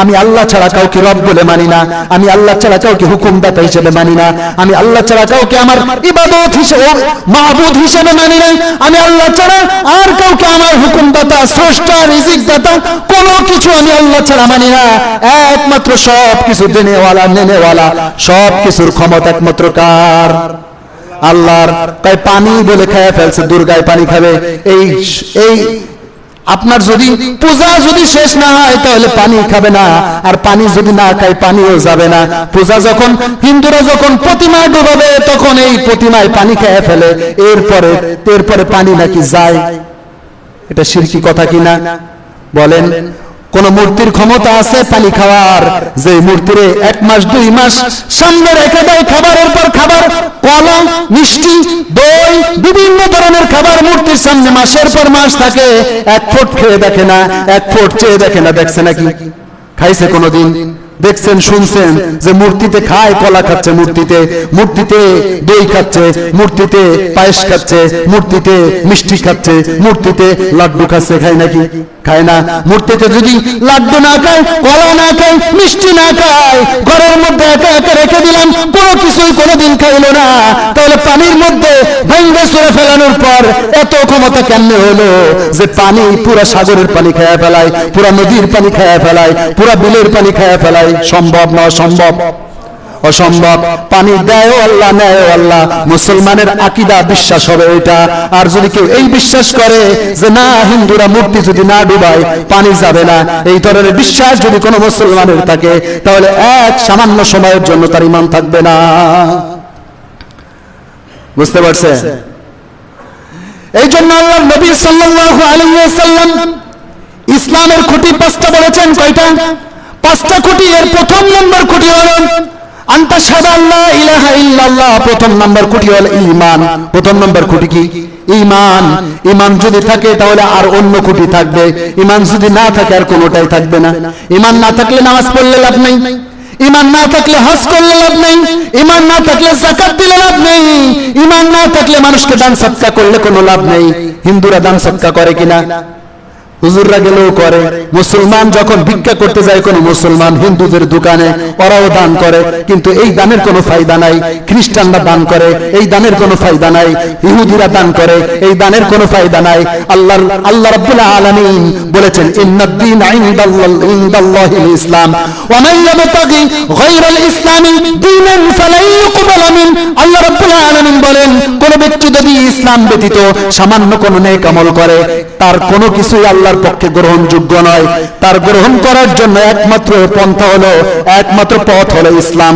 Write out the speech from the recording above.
আমি আল্লাহ ছাড়া কাউকে রব বলে মানি না। আমি আল্লাহ ছাড়া কাউকে হুকুমদাতা হিসেবে মানি না। আমি আল্লাহ ছাড়া কাউকে আমার ইবাদত হিসেবে, মাহবুদ হিসেবে মানি না আমি আল্লাহ ছাড়া আর কাউকে আমার হুকুমদাতা, স্রষ্টা রিজিক দাতা কোনো কিছু আমি আল্লাহ ছাড়া মানি না। একমাত্র সব কিছু দেনেওয়ালা, নেনেওয়ালা সব কিছুর ক্ষমতা একমাত্র কার? আল্লাহর। তাই পানি বলে খেয়ে ফেলছে, দুর্গায় পানি খাবে। এই এই আপনার যদি পূজা যদি শেষ না হয়, তাহলে পানি খাবে না। আর পানি যদি না খায়, পানিও যাবে না। পূজা যখন, হিন্দুরা যখন প্রতিমা ডুবাবে, তখন এই প্রতিমায় পানি খেয়ে ফেলে। এরপরে এরপরে পানি নাকি যায়। এটা শিরকি কথা কিনা বলেন, কোন মূর্তির ক্ষমতা আছে পানি খাওয়ার? যে মূর্তিরে এক মাস, দুই মাস সামনে রেখে দেয় খাবারের পর খাবার কলা মিষ্টি, দই ধরনের খাবার মূর্তির সামনে মাসের পর মাস থাকে, এক ফুট খেয়ে দেখে না, এক ফুট চেয়ে দেখে না, দেখছে নাকি? খাইছে কোনোদিন? দেখছেন, শুনছেন যে মূর্তিতে খায়, কলা খাচ্ছে মূর্তিতে মূর্তিতে দই খাচ্ছে, মূর্তিতে পায়েস খাচ্ছে, মূর্তিতে মিষ্টি খাচ্ছে, মূর্তিতে লাড্ডু খাচ্ছে, খায় নাকি? খায় না। মূর্তিতে যদি লাড্ডু না খায়, কলা না খায়, মিষ্টি না খায়, ঘরের মধ্যে একা একা রেখে দিলাম, কোনো কিছুই কোনোদিন খাইলো না। তাহলে পানির মধ্যে ভেঙ্গে সরে ফেলানোর পর এত ক্ষমতা কেমনে হলো যে পানি পুরা সাগরের পানি খেয়ে ফেলায়, পুরা নদীর পানি খেয়ে ফেলায়, পুরা বিলের পানি খেয়ে ফেলায়? সম্ভব না, অসম্ভব। অসম্ভব। পানি দেয় আল্লাহ নেয় আল্লাহ। মুসলমানের আকিদা বিশ্বাস হবে এটা। আর যদি কেউ এই বিশ্বাস করে যে না, হিন্দুরা মূর্তি যদি না ডুবায়, পানি যাবে না। এই ধরনের বিশ্বাস যদি কোনো মুসলমানের থাকে, তাহলে এক সামান্য সময়ের জন্য তার ইমান থাকবে না। বুঝতে পারছে এই জন্য আল্লাহ নবী সাল্লাল্লাহু আলাইহি ওয়াসাল্লাম ইসলামের খুঁটি পাঁচটা বলেছেন, কয়টা? পাঁচটা খুঁটি, এর প্রথম নম্বর খুঁটি হলো আর অন্য খুঁটি থাকবে। যদি না থাকে আর কোনোটাই থাকবে না। ঈমান না থাকলে নামাজ পড়লে লাভ নেই। ইমান না থাকলে হজ করলে লাভ নেই। ইমান না থাকলে জাকাত দিলে লাভ নেই। ইমান না থাকলে মানুষকে দান সৎকা করলে কোনো লাভ নেই। হিন্দুরা দান সৎকা করে কিনা? হুজুররা গেলেও করে। মুসলমান যখন ভিক্ষা করতে যায় কোনো মুসলমান হিন্দুদের দোকানে, ওরাও দান করে, কিন্তু এই দানের কোনো ফায়দা নাই। খ্রিস্টানরা দান করে, এই দানের কোনো ফায়দা নাই। ইহুদিরা দান করে, এই দানের কোনো ফায়দা নাই। আল্লাহ আল্লাহ রাব্বুল আলামিন বলেছেন ইন্নাদ-দীন ইনদাল্লাহ ইনদাল্লাহিল ইসলাম। ওয়া মান ইয়াবতাগি গায়রাল ইসলামি দীনান ফালাই ইউকবাল মিন। আল্লাহ রাব্বুল আলামিন বলেন, কোন যদি ইসলাম ব্যতীত সামান্য কোনো নেক আমল করে, তার কোনো কিছুই আল্লাহর পক্ষে গ্রহণযোগ্য নয়। তার গ্রহণ করার জন্য একমাত্র পন্থা হলো, একমাত্র পথ হলো ইসলাম।